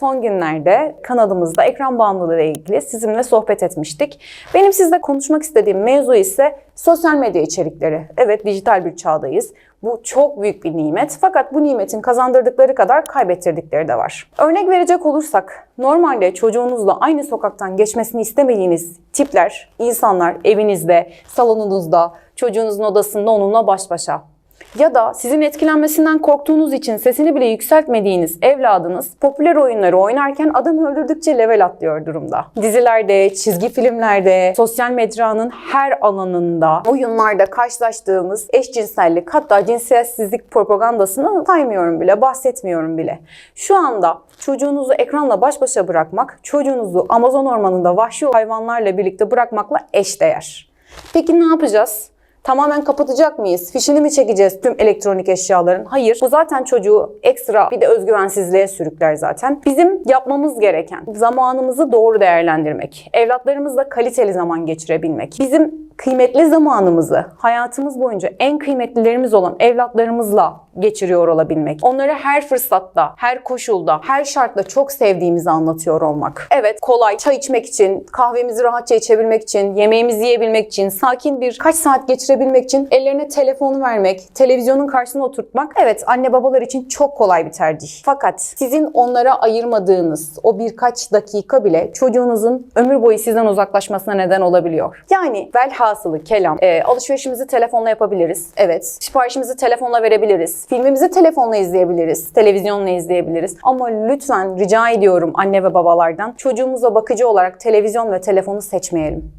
son günlerde kanalımızda ekran bağımlılığı ile ilgili sizinle sohbet etmiştik. Benim sizle konuşmak istediğim mevzu ise sosyal medya içerikleri. Evet dijital bir çağdayız. Bu çok büyük bir nimet fakat bu nimetin kazandırdıkları kadar kaybettirdikleri de var. Örnek verecek olursak normalde çocuğunuzla aynı sokaktan geçmesini istemediğiniz tipler, insanlar evinizde, salonunuzda, çocuğunuzun odasında onunla baş başa ya da sizin etkilenmesinden korktuğunuz için sesini bile yükseltmediğiniz evladınız popüler oyunları oynarken adam öldürdükçe level atlıyor durumda. Dizilerde, çizgi filmlerde, sosyal medyanın her alanında, oyunlarda karşılaştığımız eşcinsellik hatta cinsiyetsizlik propagandasını saymıyorum bile, bahsetmiyorum bile. Şu anda çocuğunuzu ekranla baş başa bırakmak, çocuğunuzu Amazon ormanında vahşi hayvanlarla birlikte bırakmakla eşdeğer. Peki ne yapacağız? Tamamen kapatacak mıyız? Fişini mi çekeceğiz tüm elektronik eşyaların? Hayır. Bu zaten çocuğu ekstra bir de özgüvensizliğe sürükler zaten. Bizim yapmamız gereken zamanımızı doğru değerlendirmek. Evlatlarımızla kaliteli zaman geçirebilmek. Bizim kıymetli zamanımızı hayatımız boyunca en kıymetlilerimiz olan evlatlarımızla geçiriyor olabilmek. Onları her fırsatta, her koşulda, her şartla çok sevdiğimizi anlatıyor olmak. Evet kolay çay içmek için, kahvemizi rahatça içebilmek için, yemeğimizi yiyebilmek için, sakin bir kaç saat geçirebilmek için ellerine telefonu vermek, televizyonun karşısına oturtmak evet anne babalar için çok kolay bir tercih. Fakat sizin onlara ayırmadığınız o birkaç dakika bile çocuğunuzun ömür boyu sizden uzaklaşmasına neden olabiliyor. Yani velhasılı kelam e, alışverişimizi telefonla yapabiliriz. Evet. Siparişimizi telefonla verebiliriz. Filmimizi telefonla izleyebiliriz. Televizyonla izleyebiliriz. Ama lütfen rica ediyorum anne ve babalardan çocuğumuza bakıcı olarak televizyon ve telefonu seçmeyelim.